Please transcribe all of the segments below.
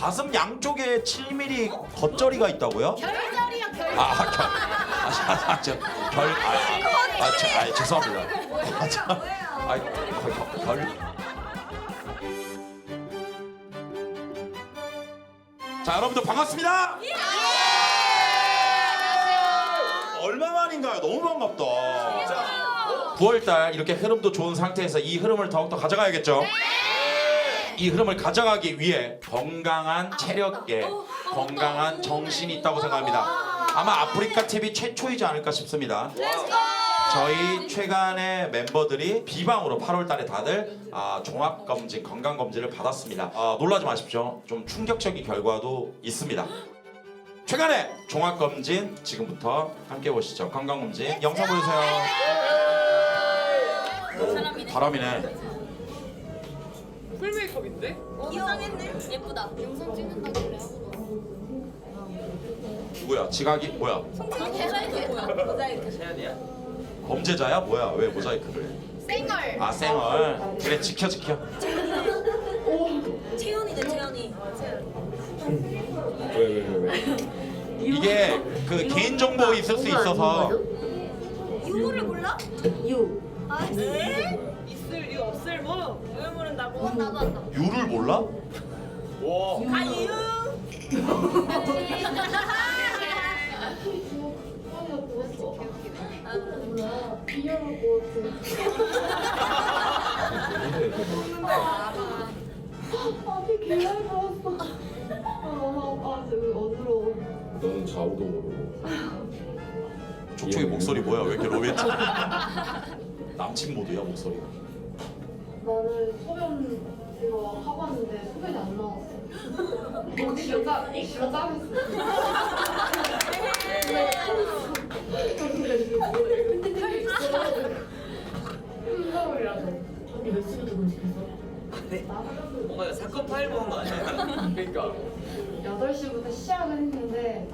가슴 양쪽에 7mm 겉절이가 있다고요? 결절이요 결절. 아, 결. 아, 자, 자, 저, 결. 아, 아, 아, 저, 아, 죄송합니다. 아, 저, 아, 결, 결. 자, 여러분들 반갑습니다. 얼마만인가요? 너무 반갑다. 9월달 이렇게 흐름도 좋은 상태에서 이 흐름을 더욱더 가져가야겠죠? 이 흐름을 가져가기 위해 건강한 체력계, 건강한 정신이 있다고 생각합니다. 아마 아프리카 TV 최초이지 않을까 싶습니다. 저희 최간의 멤버들이 비방으로 8월 달에 다들 아, 종합 검진, 건강 검진을 받았습니다. 아, 놀라지 마십시오. 좀 충격적인 결과도 있습니다. 최간의 종합 검진 지금부터 함께 보시죠. 건강 검진 영상 보여주세요. 오, 바람이네. 풀 메이크업인데? 이상했네. 예쁘다. 영상 찍는다 그래요. 누구야? 지각이 뭐야? 송진이 계산이 뭐야? 모자이크. 세연이야? 범죄자야? 뭐야? 왜 모자이크를 해? 쌩얼. 아 쌩얼. 그래 지켜 지켜. 채연이네 채연이. 왜 왜 왜 왜? 이게 그 개인 정보 있을 수 있어서 유물을 몰라? 유. 아 네? 있을 리 없을 뭐? 어 나도 안다. 유를 몰라? 와 아유. 너는 좌우도 모르고 족촉이 목소리 뭐야? 왜 이렇게 로맨틱? 남친 모드야 목소리가. 나는 소변 이거 하고 왔는데 소변이 안 나왔어. 여자 했어. 흥가울이라서. 언니 몇 시부터 금식했어? 뭔가 사건 파일 보는 거 아니야? 그러니까 8시부터 시작을 했는데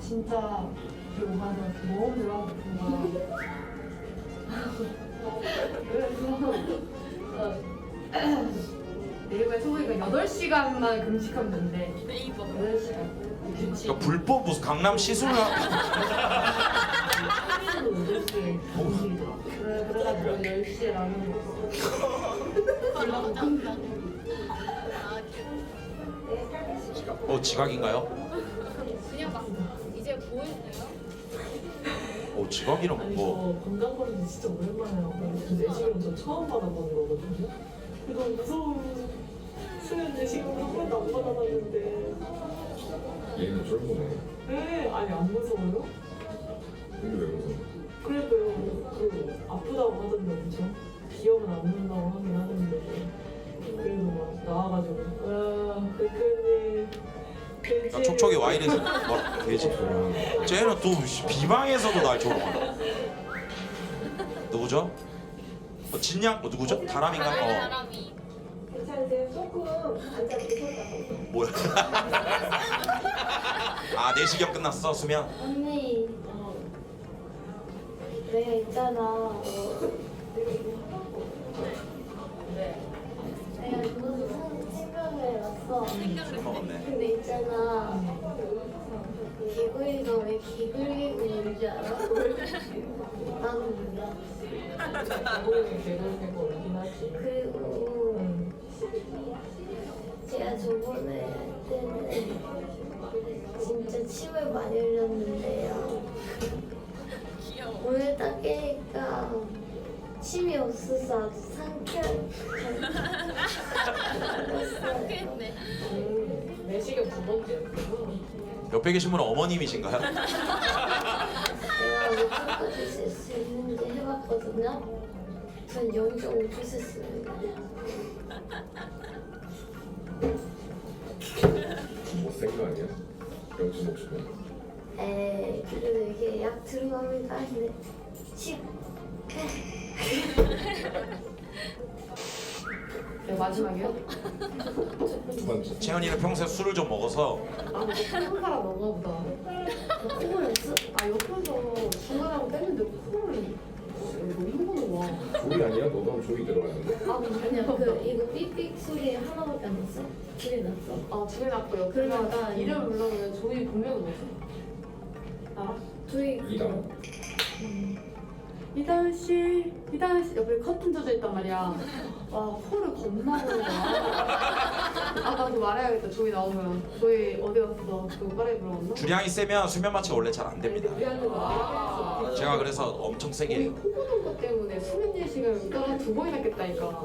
진짜 그리고 가서 너무 배고픈 거야. 그래서 네이버에 소고기가 8시간만 금식하면 된대. 네이버. 8시간. 금식. 그러니까 불법 무슨 강남 시술을 그래, 그래가지고 10시에 라면 먹고. 어 지각인가요? 어 지각이는 아니 뭐저 건강검진 진짜 오랜만에 하고 그 내시경 저 처음 받아보는 거거든요. 그거 무서운 수면 내시경 한 번도 안 받아봤는데. 얘는 쫄보네. 네 아니 안 무서워요? 근데 왜 무서워? 그래도요 그 아프다고 하던데 엄청? 기억은 안 난다고 하긴 하는데. 그래도 막 나와가지고. 아 대표님 돼지 그러니까 촉촉이 와이드에서 뭐 되지? 쟤는 또 비방에서도 날 조롱하네. 누구죠? 어, 진양 어, 누구죠? 다람인가? 어 사람이. 괜찮으세요? 조금 앉아 계셨다고. 뭐야? 아 내시경 끝났어 수면? 언니, 내가 있잖아. 내 생각을. 근데 있잖아. 개구리가 왜 기글기글인지 알아? 나는 몰라. 개고기 거긴 하지 그리고 응. 제가 저번에 할 때는 진짜 침을 많이 흘렸는데 침이 없어서 아주 상쾌한 했네. 음, 내시경 두 번째였구나 옆에 계신 분은 어머님이신가요? 내가 몇분까지 쓸수 있는지 해봤거든요. 전 0.5초 썼습니다. 못센 거 아니야? 영수 목숨은 에이, 그래도 이게 약 들어갑니다. 근데 침. 네, 마지막이요? 두 번째 채연이는 평소에 술을 좀 먹어서 아, 근데 큰 사람 먹나 보다. 콧물? 아, 옆에서 중간하고 뺐는데 콧물이 너무 와. 조이 아니야? 너도 조이 들어갔는데. 아, 아니야. 그 이거 삑삑 소리 하나밖에 안 났어? 두개 났어? 아, 두개 났고요. 그러면 그러면 이름 불러보면 조이 분명히 넣었어. 알아? 두이 이당. 이다은 씨, 이다은 씨 옆에 커튼 젖어 있단 말이야. 와, 코를 겁나 보는 거야. 아, 나도 말해야겠다. 조이 나오면. 조이 어디 갔어? 너 그거 빨리 불러왔나? 주량이 세면 수면 마취가 원래 잘 안 됩니다. 말해야겠어. 제가 그래서 엄청 세게 우리 해요. 코 고는 것 때문에 수면 예식을 이따가 두 번이나 했다니까.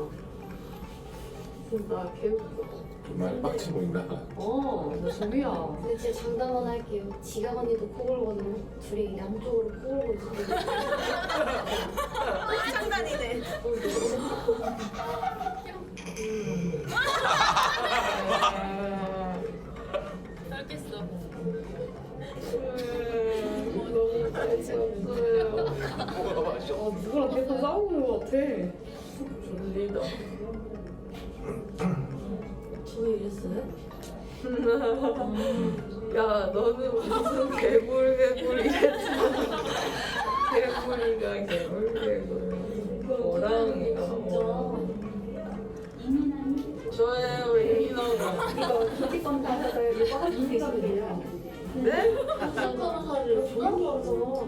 진짜 개웃겨. 정말 빡쳐 보인다. 어, 나 조이야. 근데 진짜 장담 만 할게요. 지각 언니도 코 골거든요. 둘이 양쪽으로 코 골고 있어요. 장난이네. 알겠어. 너무 재밌었어요. 아, 누구랑 계속 싸우는 것 같아. 졸리다. 저희 이랬어요? 야, 너는 무슨 개굴 개굴 이랬지? 개굴이가 개굴 개굴. 호랑이가 호랑이. 저예요, 이민호가. 이거 기지권 가져가요. 이거 계시는데요. 네?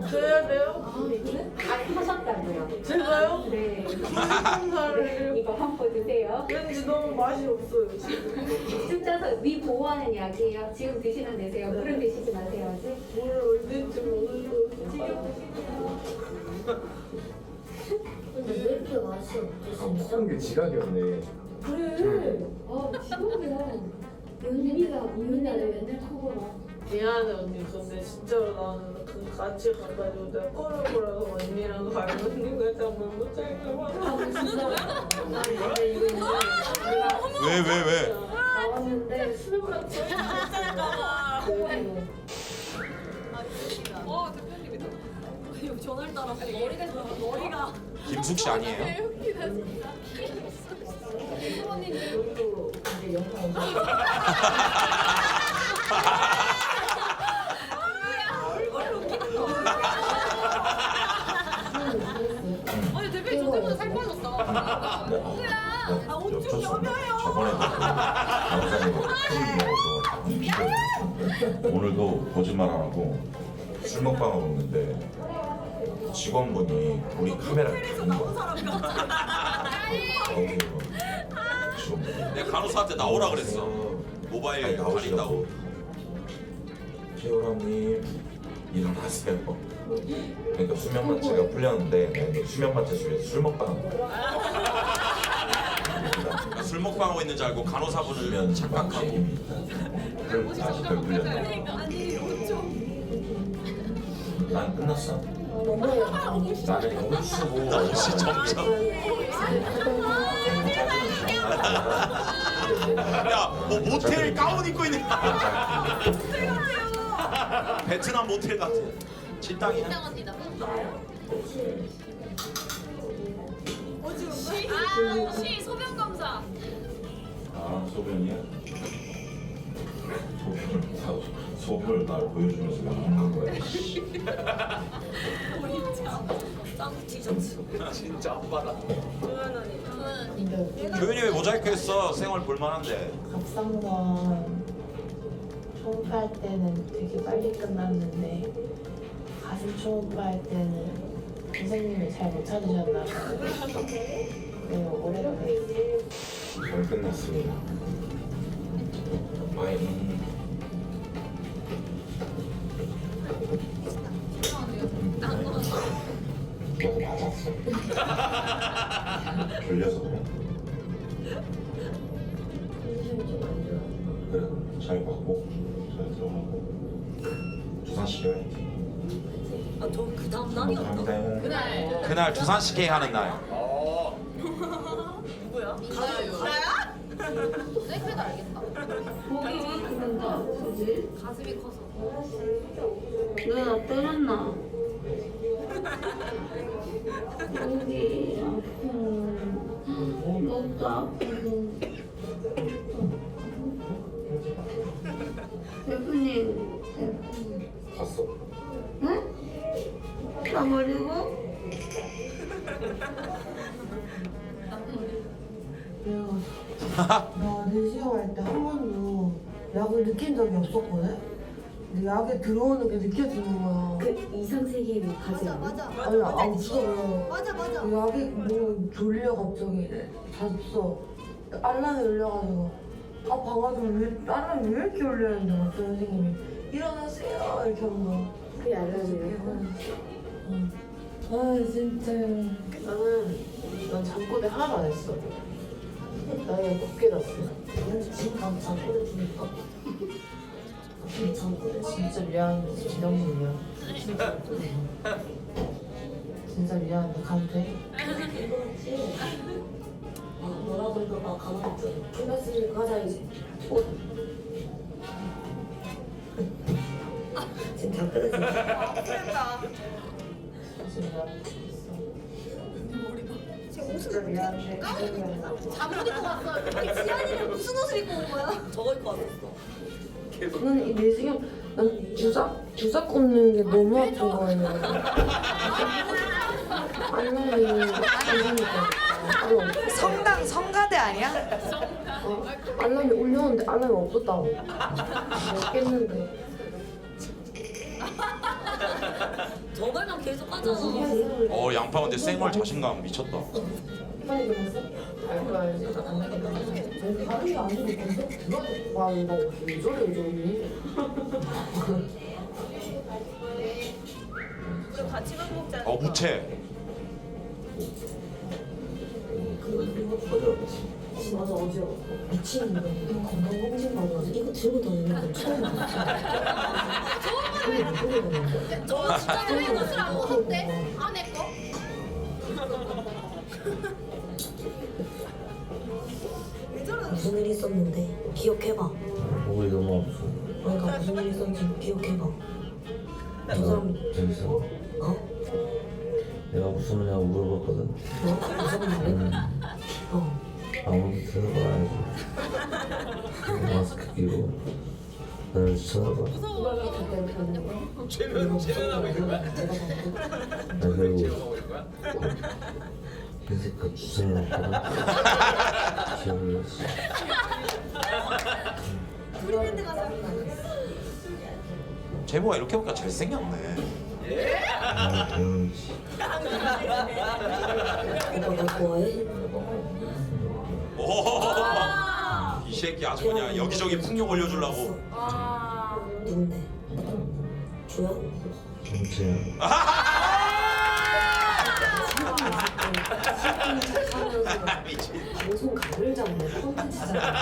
줘야 돼요? 아, 그래? 아, 하셨다고요? 제가요? 네. 상사를 이거 한 번 드세요. 왠지 너무 맛이 없어요, 지금. 쭉 짜서 위 보호하는 약이에요. 지금 드시면 되세요. 물은 드시지 마세요, 아직. 뭘 언제쯤 먹을지 근데 왜 이렇게 맛이 아, 없지, 게 지각이었네. 그래. 아, 지금이야. 윤미가, 윤미가 맨날 커보라. 미안해 언니 근데 진짜로 나는 그 같이 가가지고 내가 꺼려보라고 언니랑 가는 거 정말 못할까 봐 진짜. 아니, 근데 이거 내가 왜왜 왜? 나왔는데 수능 같이 어 대표님이다. 이거 전화를 따라 머리가 머리가 김숙 씨 아니에요? 이것도 이제 영상 아니 대표님 저 때문에 살 빠졌어. 아 엄청 여며요. 저번에도 간호사님 먹어서 오늘도 거짓말 안 하고 술 먹방을 먹는데 직원분이 우리 카메라를 켜는 거야. 직원분이 내가 간호사한테 나오라 그랬어. 모바일 아니, 가린다고. 나오시라고 최호람님 일어나세요. 그러니까 수면 마취가 풀렸는데 네, 수면 마취 중에서 술 먹방 그러니까 술 먹방 하고 있는 줄 알고 간호사분을 착각하고. 별 다시 별 풀렸나? 아니 좀난 끝났어. 나는 너무 쓰고 혹시 점점. 야, 뭐 모텔 가운 입고 있는. 베트남 모텔 같아. 진땅이야. 이상합니다. 아, 시 소변 검사. 아 소변이야? 소변 소변을 날 보여주면서 하는 거야. 짱 뒤졌어. 진짜 아빠다. 근데 교현이 왜 모자이크 했어? 생활 볼만한데. 갑상선 초음파 할 때는 되게 빨리 끝났는데 가슴 초음파 할 때는 선생님이 잘 못 찾으셨나 봐요. 그리고 오래 걸렸어요. 잘 끝났습니다. 마이 너도 맞았어. 졸려서 그래. 그래 잘 받고 잘 들어가고 주사시켜야지. 아 저 그 다음 날이었나? 감사합니다. 그날. 그날 두산식 K 하는 날. 누구야? 나야? 셀프도 알겠다. 그런가? 그지? 가슴이 커서. 누나 때렸나? 목이 아프고 목도 아프고 대표님 갔어. 응? 나 버리고. 내가 나 내시경 할때 한 번도 약을 느낀 적이 없었거든? 근데 약에 들어오는 게 느껴지는 거야. 그 이상 세계로 가지 맞아 않아? 맞아 안 무서워 맞아 맞아. 그 약이 뭐 졸려 갑자기. 잤어. 알람이 울려가지고. 아 방아도 왜 알람이 왜 이렇게 울리는데 갑자기 선생님이. 일어나세요. 이렇게 하는 거야 그 알려줘요. 응. 아, 진짜. 나는, 난 잠꼬대 하나도 안 했어. 나 그냥 꼭 깨닫어. 지금 난 잠꼬대 주니까. 잠꼬대 진짜 미안한데, 진짜 너무 미안. 진짜. 진짜 미안한데, 가도 돼? 뭐라고 해도 나 가만히 있잖아 끝났으니까 하자 이제 지금 다 끝났어 진짜 미안해. 진짜 미안해. 잠옷 입고 왔어. 여기 지안이는 무슨 옷을 입고 온 거야? 저거 입고 왔었어 나는 이 내시경, 난 주사, 주사 꽂는 게 너무 아픈 거예요. 성당 성가대 아니야? 어, 알람이 울렸는데 알람이 없었다고. 깼는데. 저말만 계속 하잖아 어 양파 근데 생얼 자신감 미쳤다. 다른 게 아니고 와 이거 왜 저래 같이 밥 먹자. 어 무채. 맞아 어지러워 미치는 거 이거 건강 검진 받아서 이거 들고 다니는 건 처음 봤어. 저 진짜 왜 옷을 안 벗었대? 안에 거? 무슨 일 있었는데? 기억해봐. 목이 너무 아프어? 그러니까 무슨 일 있었는지 기억해봐. 저 사람 재밌어. 어? 내가 무서우냐고 물어봤거든. 뭐? 무슨 일? 안 해줘 마스크 끼고 나를 쳐다봐. 쟤는 쟤는 하고 있는 거야? 나 결국 흰색깔 주사를 놨거든 기억을 했어. 제보가 이렇게 보니까 잘생겼네. 나 배우는지. 오빠 나 좋아해? 새끼 아주 그냥 여기저기 풍력 올려주려고. 누군데? 주연? 김채영 방송 각을 잡는 콘텐츠잖아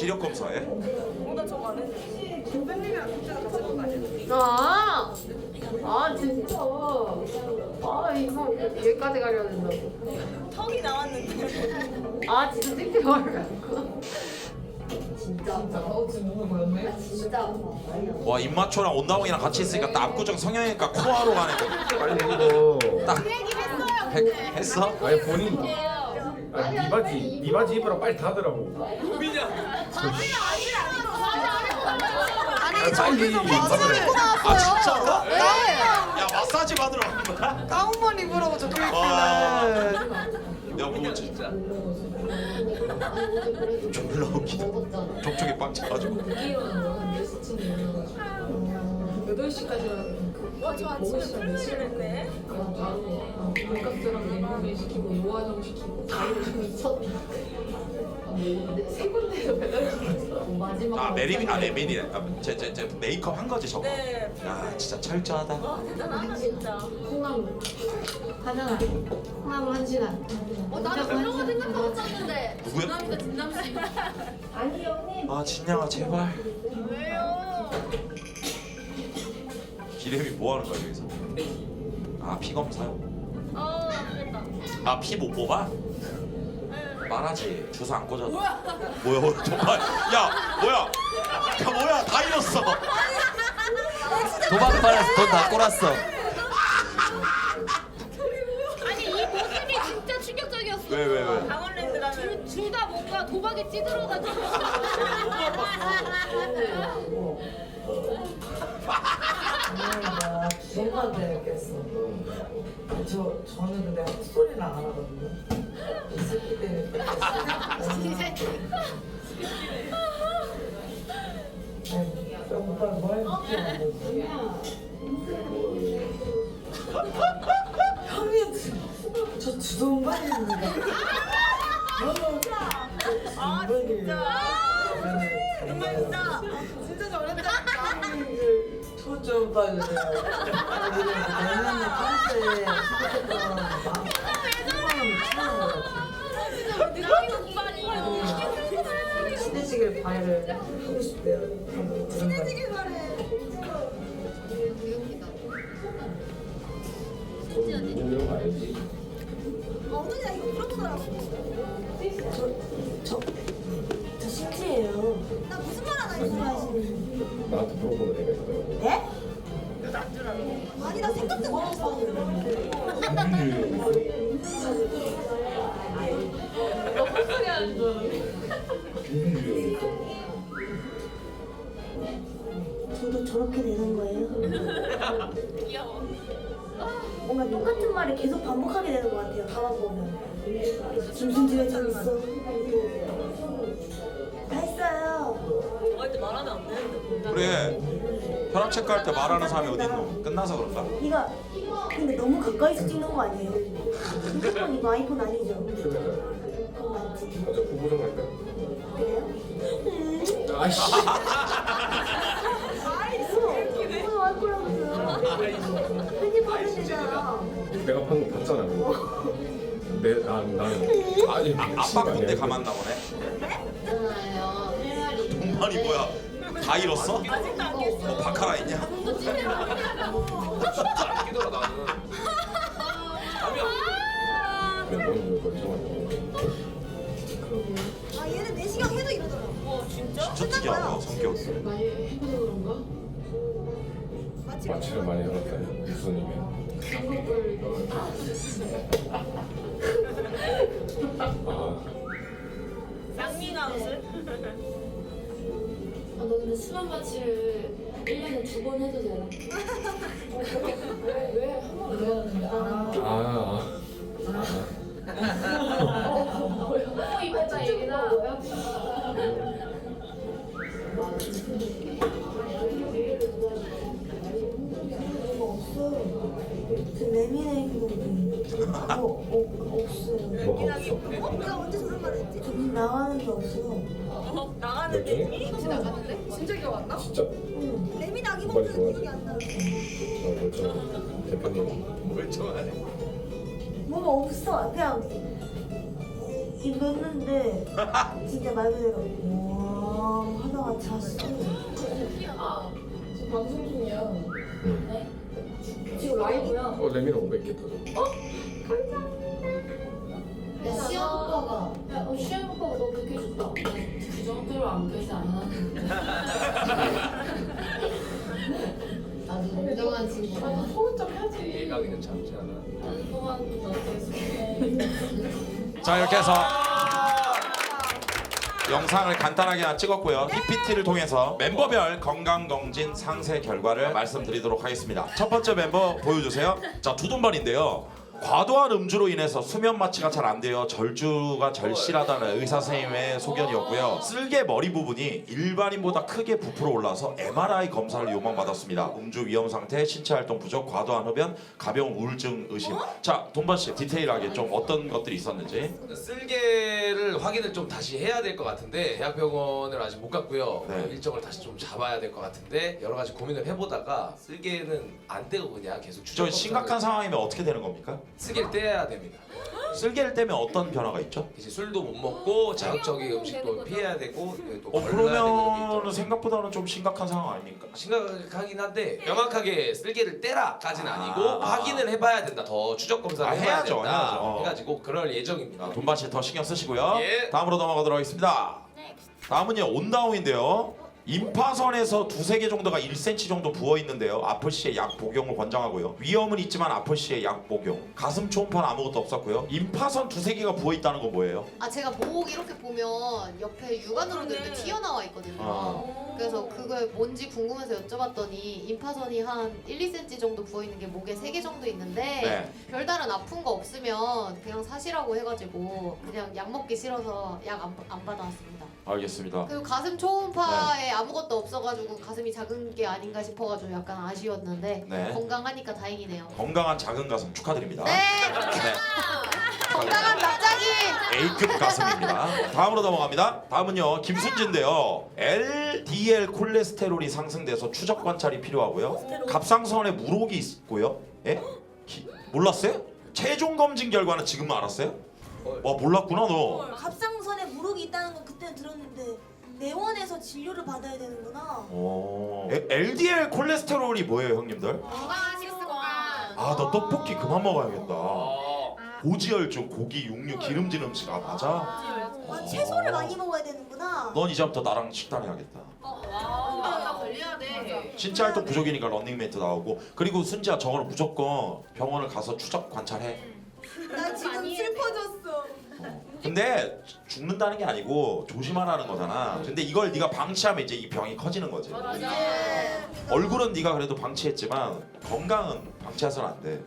시력 검사해? 어나 저거 안 했는데. 선배님이랑 진짜 같이 먹은 거 아니야? 아, 아 진짜. 아 이거 여기까지 가려야 된다고. 턱이 나왔는데. 아 진짜 찍지 말라고. 진짜. 어 지금 보였네. 진짜. 와 입마초랑 온다봉이랑 같이 있으니까 딱 압구정 성형외과 코하러 거. 빨리 이거 딱그 했어요. 아니 본인 아니 네 바지 네 바지 입으라고 빨리 닫으라고 루비냐? 바지는 아니라 아니고 바지 안에 아니 빨리 닫으래 아 진짜로? 네. 야 마사지 받으러 간 거야? 가운만 입으라고. 있길래. 내가 보고 진짜 졸라 웃기다. 족촉이 빵 차가지고. 8시까지 아침에 시키고 요화정 시키고 미쳤다. 세 군데서 배달 시켰어. 마지막 아 메리 아 레민이네. 아, 제제 제 메이크업 한 거지 저거. 네. 야 진짜 철저하다. 대단하다 진짜. 콩나물 하잖아. 콩나물 한 시간. 어 나는 그런 거 생각하고 짰는데. 누구야? 진남이다 진남 씨. 아니 형님. 아 진양아 제발. 기름이 뭐 하는 거야 여기서? 네. 아 피검사요? 어, 됐다. 아 피 못 뽑아? 네. 말하지 주사 안 꽂아도 뭐야 뭐야 정말 야 뭐야 야 뭐야 다 잃었어 도박 팔아서 돈 다 꼬랐어. 아니 이 모습이 진짜 충격적이었어. 왜, 왜, 왜? 왜, 왜. 둘다 뭔가 도박에 찌들어가지고. 나 주정반대 깼어. 저 저는 근데 헛소리를 안 하거든요. 이 새끼 때문에. 형님, 저 주정반입니다. 아 진짜. 정말 진짜 진짜 저랬다. 초점 빠주세요. 내년에 마음이 치는 것 같아요. 오빠니. 친해지길 바래를 하고 싶대요. 한번 들은 거. 엉덩이야 이거 물어보더라고. 저 신지예요. 나 무슨 말 하나 했어? 나한테 물어보는 애가 있더라고. 네? 뭔가 똑같은 말을 계속 반복하게 되는 것 같아요. 가만 보면. 김순지가 좀 있어. 다 했어요. 어릴 때 말하면 안 되는데. 그래 혈압 체크 할 때 말하는 사람이 어디 있노? 끝나서 그런가? 이거 근데 너무 가까이서 찍는 거 아니에요? 핸드폰 이거 아이폰 아니죠? 그건 맞지? 아, 저 부부정 할까? 그래요? 아이씨. 난. 아니, 아, 아빠 군대 가만나 보네. 있잖아요. 할 동반이 뭐야? 다 잃었어? 아직도 안 깼어. 뭐 바카라 있냐? 안 끼더라 나는. 왜 멀쩡하냐. 아 얘는 내 시간 해도 이러더라. 어 진짜? 진짜 특이하다 성격. 많이 해봐서 그런가? 마치 마취를 많이 의미야? 아, 쌍미가 무슨? 아, 너 근데 수면 마취를 1년에 두 번 해도 되나? 어? 어? 내가 언제 저런 말을 했지? 저 나가는 게 없어요. 어? 나가는 네? 레미? 혹시 나갔는데? 진짜 기억 안 나? 진짜? 레미 나기 빨리 먹는 좋아하지. 기억이 안 나. 아, 멀쩡하네. 대표님. 멀쩡하네. 뭐가 없어. 그냥 입었는데 진짜 말 그대로 와 하다가 잤어. 아, 지금 방송 중이야. 응. 지금 라이브야. 어, 레미는 500개 터져. 야, 시험 오빠가. 야, 어, 시험 오빠가 너 그렇게 해줬다. 그 정도로 안 좀. 일각이는 참지 않아. 계속. 자 이렇게 해서 영상을 간단하게 하나 찍었고요. PPT를 통해서 멤버별 건강검진 상세 결과를 말씀드리도록 하겠습니다. 첫 번째 멤버 보여주세요. 자 두둔반인데요. 과도한 음주로 인해서 수면 마취가 잘 안 돼요. 절주가 절실하다는 의사 선생님의 소견이었고요. 쓸개 머리 부분이 일반인보다 크게 부풀어 올라서 MRI 검사를 요망받았습니다. 음주 위험 상태, 신체 활동 부족, 과도한 흡연, 가벼운 우울증 의심. 자 돈반 씨 디테일하게 좀 어떤 것들이 있었는지. 쓸개를 확인을 좀 다시 해야 될 것 같은데 대학병원을 아직 못 갔고요. 네. 일정을 다시 좀 잡아야 될 것 같은데 여러 가지 고민을 해보다가 쓸개는 안 떼고 그냥 계속 저 심각한 상황이면 어떻게 되는 겁니까? 쓸개를 떼야 됩니다. 쓸개를 떼면 어떤 변화가 있죠? 이제 술도 못 먹고 자극적인 음식도 피해야 되고 또어 걸러야 되는 있죠. 생각보다는 좀 심각한 상황 아닙니까? 심각하긴 한데 명확하게 쓸개를 떼라까지는 아니고 아, 아. 확인을 해봐야 된다. 더 추적 검사를 아, 해봐야 해야죠, 된다. 해야죠. 어. 해가지고 그럴 예정입니다. 아, 돈바씨 더 신경 쓰시고요. 예. 다음으로 넘어가도록 하겠습니다. 다음은요 온다운인데요. 임파선에서 두세 개 정도가 1cm 정도 부어 있는데요. 아플 시에 약 복용을 권장하고요. 위험은 있지만 아플 시에 약 복용. 가슴 초음파는 아무것도 없었고요. 임파선 두세 개가 부어 있다는 건 뭐예요? 아 제가 목 이렇게 보면 옆에 육안으로 이렇게 튀어나와 있거든요. 아. 그래서 그게 뭔지 궁금해서 여쭤봤더니 임파선이 한 1, 2cm 정도 부어 있는 게 목에 3개 정도 있는데 네. 별다른 아픈 거 없으면 그냥 사시라고 해가지고 그냥 약 먹기 싫어서 약안안 받아왔습니다. 알겠습니다. 그리고 가슴 초음파에 아무것도 없어가지고 가슴이 작은 게 아닌가 싶어가지고 약간 아쉬웠는데 네. 건강하니까 다행이네요. 건강한 작은 가슴 축하드립니다. 네, 네. 건강한 납작이. A급 가슴입니다. 다음으로 넘어갑니다. 다음은요 김순진인데요. LDL 콜레스테롤이 상승돼서 추적 관찰이 필요하고요. 갑상선에 물혹이 있고요. 예? 기- 몰랐어요? 최종 검진 결과는 지금 알았어요? 와 몰랐구나 너. 갑상 무록이 있다는 건 그때는 들었는데 내원에서 진료를 받아야 되는구나. 오. 에- LDL 콜레스테롤이 뭐예요 형님들? 건강한 식습관. 아너 떡볶이 그만 먹어야겠다. 고지혈증, 고기, 육류, 기름진 음식 아 맞아? 아, 채소를 많이 먹어야 되는구나. 넌 이제부터 나랑 식단 해야겠다. 나 관리해야 돼. 신체 활동 부족이니까 런닝메이트 나오고 그리고 순지야 저거는 무조건 병원을 가서 추적 관찰해. 나 지금 슬퍼졌어. 근데 죽는다는 게 아니고 조심하라는 거잖아. 근데 이걸 네가 방치하면 이제 이 병이 커지는 거지. 얼굴은 네가 그래도 방치했지만 건강은 방치해서는 안 돼.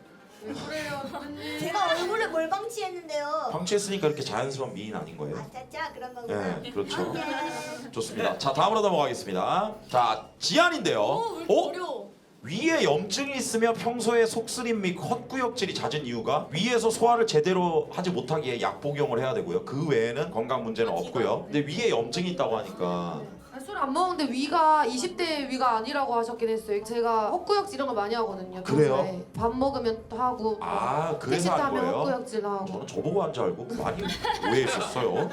제가 얼굴에 뭘 방치했는데요. 방치했으니까 이렇게 자연스러운 미인 아닌 거예요. 아, 짜짜 그런 거구나. 네, 그렇죠. 네. 좋습니다. 자, 다음으로 넘어가겠습니다. 자, 지안인데요. 어? 위에 염증이 있으며 평소에 속쓰림 및 헛구역질이 잦은 이유가 위에서 소화를 제대로 하지 못하기에 약 복용을 해야 되고요. 그 외에는 건강 문제는 없고요. 근데 위에 염증이 있다고 하니까 술 안 먹는데 위가 20대 위가 아니라고 하셨긴 했어요. 제가 헛구역질 이런 거 많이 하거든요. 그래요? 평소에. 밥 먹으면 또 하고 아 택시 그래서 한 타면 거예요? 헛구역질 하고 저는 저보고 한 줄 알고 많이 오해했었어요.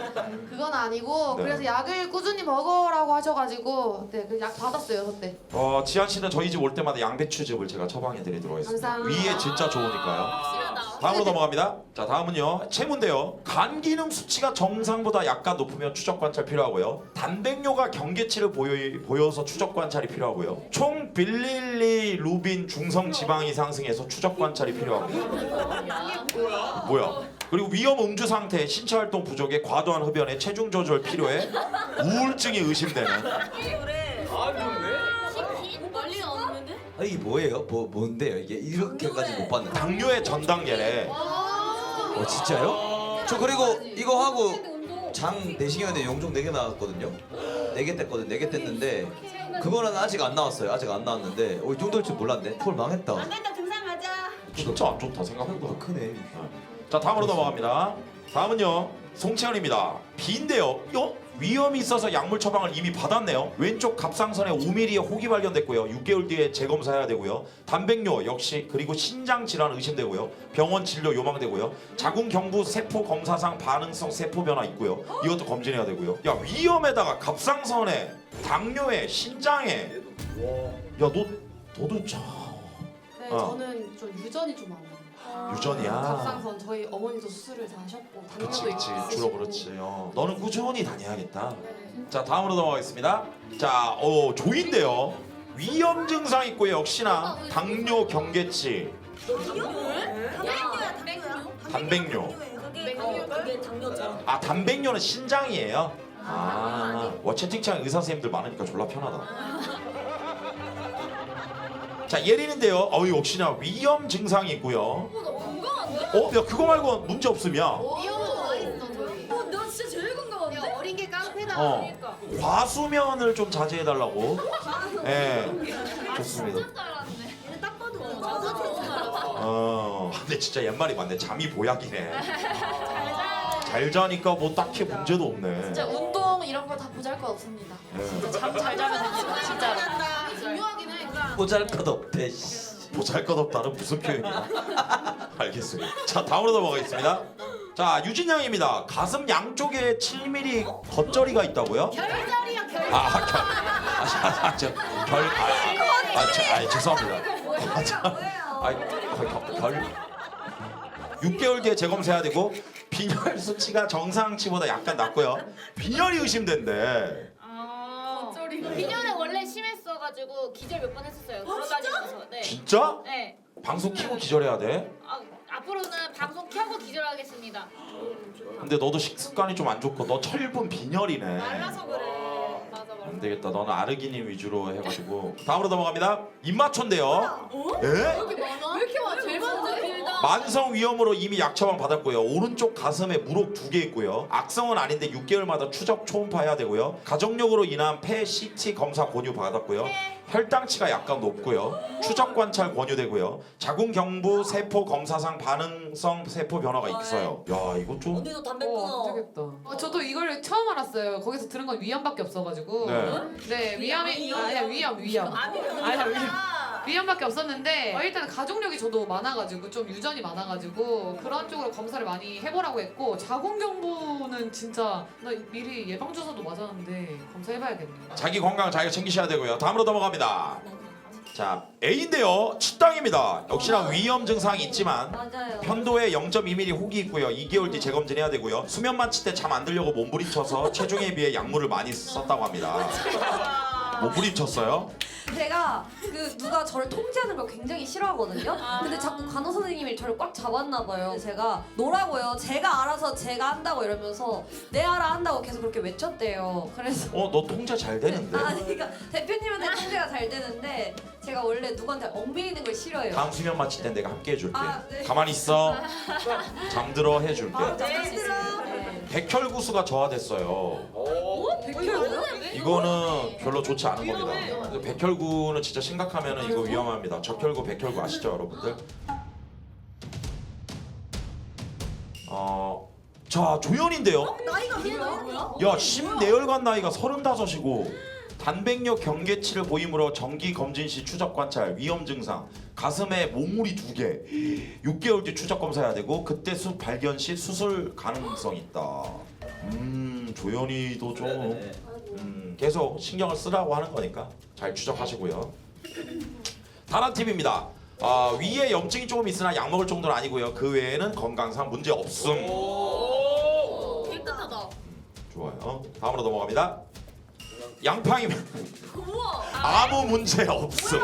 그건 아니고 네. 그래서 약을 꾸준히 먹으라고 하셔가지고 네, 그약 받았어요 그때. 어, 지안 씨는 저희 집 올 때마다 양배추즙을 제가 처방해 드리도록 하겠습니다. 감사합니다. 위에 진짜 좋으니까요. 다음으로 넘어갑니다. 자, 다음은요. 채문데요. 간 기능 수치가 정상보다 약간 높으면 추적 관찰 필요하고요. 단백뇨가 경계치를 보여, 보여서 추적 관찰이 필요하고요. 총 빌릴리 루빈 중성 지방이 상승해서 추적 관찰이 필요하고요. 뭐야? 그리고 위험 음주 상태, 신체 활동 부족에 과도한 흡연에 체중 조절 필요해 우울증이 의심되는 아, 이게 뭐예요? 뭐 뭔데요? 이게 이렇게까지 못 봤는데. 당뇨의 전 단계래. 어 진짜요? 저 그리고 이거 하고 장 내시경인데 용종 4개 나왔거든요. 4개 뗐거든. 4개 뗐는데 그거는 아직 안 나왔어요. 아직 안 나왔는데 어, 이 정도일 줄 몰랐네. 폴 망했다. 일단 등산 가자. 진짜 안 좋다 생각보다. 크네. 자 다음으로 넘어갑니다. 다음은요 송채연입니다. B인데요. 요 위험이 있어서 약물 처방을 이미 받았네요. 왼쪽 갑상선에 5mm의 혹이 발견됐고요. 6개월 뒤에 재검사해야 되고요. 단백뇨 역시 그리고 신장 질환 의심되고요. 병원 진료 요망되고요. 자궁 경부 세포 검사상 반응성 세포 변화 있고요. 이것도 검진해야 되고요. 야 위험에다가 갑상선에 당뇨에 신장에 야 너 너도 참 네, 어. 저는 좀 유전이 좀 많아요. 유전이야. 갑상선. 저희 어머니도 수술을 다 하셨고 그치 당뇨도 그치 있으시고. 주로 그렇지. 어. 너는 꾸준히 다녀야겠다. 네. 자 다음으로 넘어가겠습니다. 자 어, 조인데요. 위험 증상 있고요 역시나 당뇨 경계치. 당뇨야 당뇨야. 단백뇨. 그게 그게 당뇨죠. 아 단백뇨는 신장이에요? 아 와 채팅창 의사 선생님들 많으니까 졸라 편하다 자 예린인데요. 어 역시나 위험 증상이 있고요. 어? 야 그거 말고 문제 위험은 있어 저희. 어, 너 진짜 제일 건강한데? 야 어린 게 깡패다. 어. 과수면을 좀 자제해 달라고. 예. 좋습니다. 얘는 딱 봐도 건강하다. 어. 근데 진짜 옛말이 맞네. 잠이 보약이네. 잘 자니까 뭐 딱히 문제도 없네. 진짜 운동 이런 거 다 보잘 것 없습니다. 예. 잠 잘 자면 됩니다 진짜로. 중요하긴 해. 보잘것없대. 씨. 보잘것없다는 무슨 표현이야 알겠습니다 자 다음으로 넘어가겠습니다 자 유진 양입니다 가슴 양쪽에 7mm 겉절이가 있다고요? 결절이야 결절. 아, 결, 아, 아, 아, 저, 결, 아, 아, 아, 저, 아, 죄송합니다. 아, 저, 아, 결, 결. 6개월 뒤에 재검사해야 되고 빈혈 수치가 정상치보다 약간 낮고요. 빈혈이 의심된대. 겉절이. 빈혈은 원래 심했어가지고 기절 몇 번 했었어요. 돌아다니면서. 네. 진짜? 네. 방송 키고 기절해야 돼? 아, 앞으로는 방송 켜고 기절하겠습니다. 근데 너도 식습관이 좀 안 좋고 너 철분 빈혈이네. 말라서 그래. 맞아 맞아. 안 되겠다. 너는 아르기닌 위주로 해가지고 다음으로 넘어갑니다. 입마초인데요. 예? 왜 이렇게 많아? 제일 많은데? 만성 위염으로 이미 약 처방 받았고요. 오른쪽 가슴에 무릎 두 개 있고요. 악성은 아닌데 6개월마다 추적 초음파 해야 되고요. 가족력으로 인한 폐 CT 검사 권유 받았고요. 혈당치가 약간 높고요. 추적 관찰 권유되고요. 자궁 경부 세포 검사상 반응성 세포 변화가 있어요. 야 이거 좀 언니도 담배 어, 끊어. 안 되겠다. 어, 저도 이걸 처음 알았어요. 거기서 들은 건 위암밖에 없어가지고. 네. 네, 위암이 아니야 위암 위암. 아니야 위암. 위암밖에 없었는데 어, 일단 가족력이 저도 많아가지고 좀 유전이 많아가지고 그런 쪽으로 검사를 많이 해보라고 했고 자궁경부는 진짜 나 미리 예방 주사도 맞았는데 검사해봐야겠네. 자기 건강 자기가 챙기셔야 되고요. 다음으로 넘어갑니다. 자 A인데요. 치당입니다. 역시나 위험 증상이 있지만 맞아요. 편도에 0.2mm 혹이 있고요. 2개월 뒤 재검진해야 되고요. 수면 마취 때 잠 안 들려고 몸부림쳐서 체중에 비해 약물을 많이 썼다고 합니다. 몸부림쳤어요? 제가 그 누가 저를 통제하는 걸 굉장히 싫어하거든요. 근데 자꾸 간호 선생님이 저를 꽉 잡았나 봐요. 제가 노라고요. 제가 알아서 제가 한다고 이러면서 내 알아 한다고 계속 그렇게 외쳤대요. 그래서 어 너 통제 잘 되는데. 아 그러니까 대표님한테 통제가 잘 되는데 제가 원래 누구한테 얽매이는 걸 싫어해요. 다음 수면 마취 때 내가 함께 해줄게. 아, 네. 가만히 있어. 잠들어 해줄게. 네. 백혈구수가 저하됐어요. 백혈구요? 이거는 별로 좋지 않은 겁니다. 근데 백혈구는 진짜 심각하면 이거 위험합니다. 적혈구, 백혈구 아시죠, 여러분들? 어, 자 조연인데요. 나이가 뭐야? 야, 심내혈관 나이가 35이고 단백력 경계치를 보이므로 정기 검진 시 추적 관찰, 위험 증상, 가슴에 몸무리 두 개, 6개월 뒤 추적 검사해야 되고 그때 수 발견 시 수술 가능성 있다. 음, 조연이도 좀 음, 계속 신경을 쓰라고 하는 거니까 잘 추적하시고요. 다란 팁입니다. 아, 위에 염증이 조금 있으나 약 먹을 정도는 아니고요. 그 외에는 건강상 문제 없음. 깨끗하다. 좋아요. 다음으로 넘어갑니다. 양팡이면 아무 문제 없음.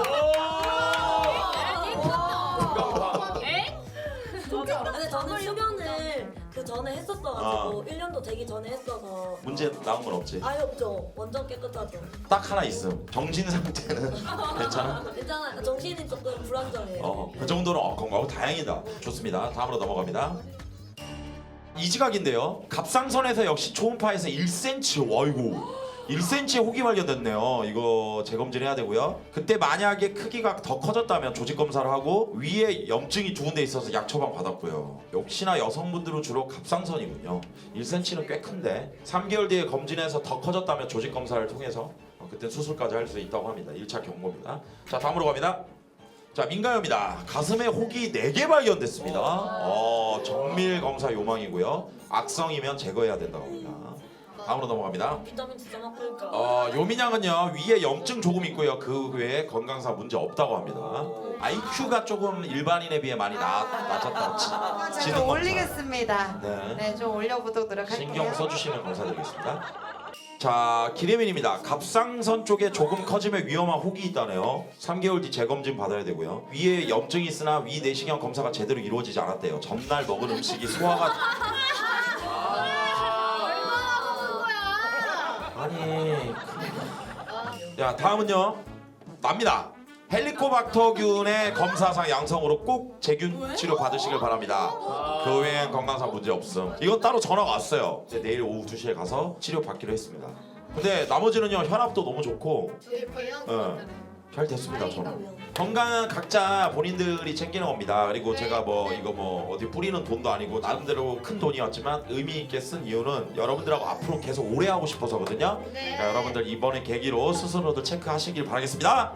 근데 저는 수면을 그 전에 했었어가지고 아. 1년도 되기 전에 했어서 문제 나온 건 없지. 아예 없죠. 완전 깨끗하죠. 딱 하나 있음. 정신 상태는 괜찮아. 괜찮아요. 정신이 조금 불안정해요. 어, 그 정도는 어, 건강하고 다행이다. 좋습니다. 다음으로 넘어갑니다. 이 지각인데요. 갑상선에서 역시 초음파에서 1cm, 와이고 1cm의 혹이 발견됐네요. 이거 재검진해야 되고요. 그때 만약에 크기가 더 커졌다면 조직 검사를 하고 위에 염증이 두 군데 있어서 약 처방 받았고요. 역시나 여성분들은 주로 갑상선이군요. 1cm는 꽤 큰데 3개월 뒤에 검진해서 더 커졌다면 조직 검사를 통해서 어, 그때 수술까지 할 수 있다고 합니다. 1차 경고입니다. 자 다음으로 갑니다. 자 민가요입니다. 가슴에 혹이 4개 발견됐습니다. 어, 정밀 검사 요망이고요. 악성이면 제거해야 된다고 합니다. 다음으로 넘어갑니다. 비타민 진짜 막 그러니까. 어, 요민양은요 위에 염증 조금 있고요. 그 외에 건강상 문제 없다고 합니다. IQ가 조금 일반인에 비해 많이 나, 낮았다. 지, 제가 지능 좀 검사. 올리겠습니다. 네. 네, 좀 올려보도록 할게요. 신경 써주시면 감사드리겠습니다. 자, 기레민입니다. 갑상선 쪽에 조금 커지면 위험한 혹이 있다네요. 3개월 뒤 재검진 받아야 되고요. 위에 염증이 있으나 위 내시경 검사가 제대로 이루어지지 않았대요. 전날 먹은 음식이 소화가 야, 다음은요. 납니다. 헬리코박터균의 검사상 양성으로 꼭 재균 치료 받으시길 바랍니다. 그 외엔 건강상 문제 없음. 이건 따로 전화가 왔어요. 이제 내일 오후 2시에 가서 치료 받기로 했습니다. 근데 나머지는요 혈압도 너무 좋고 어, 잘 됐습니다 저는. 건강은 각자 본인들이 챙기는 겁니다. 그리고 제가 뭐 이거 뭐 어디 뿌리는 돈도 아니고 나름대로 큰 돈이었지만 의미 있게 쓴 이유는 여러분들하고 앞으로 계속 오래 하고 싶어서거든요. 그러니까 여러분들 이번에 계기로 스스로들 체크하시길 바라겠습니다.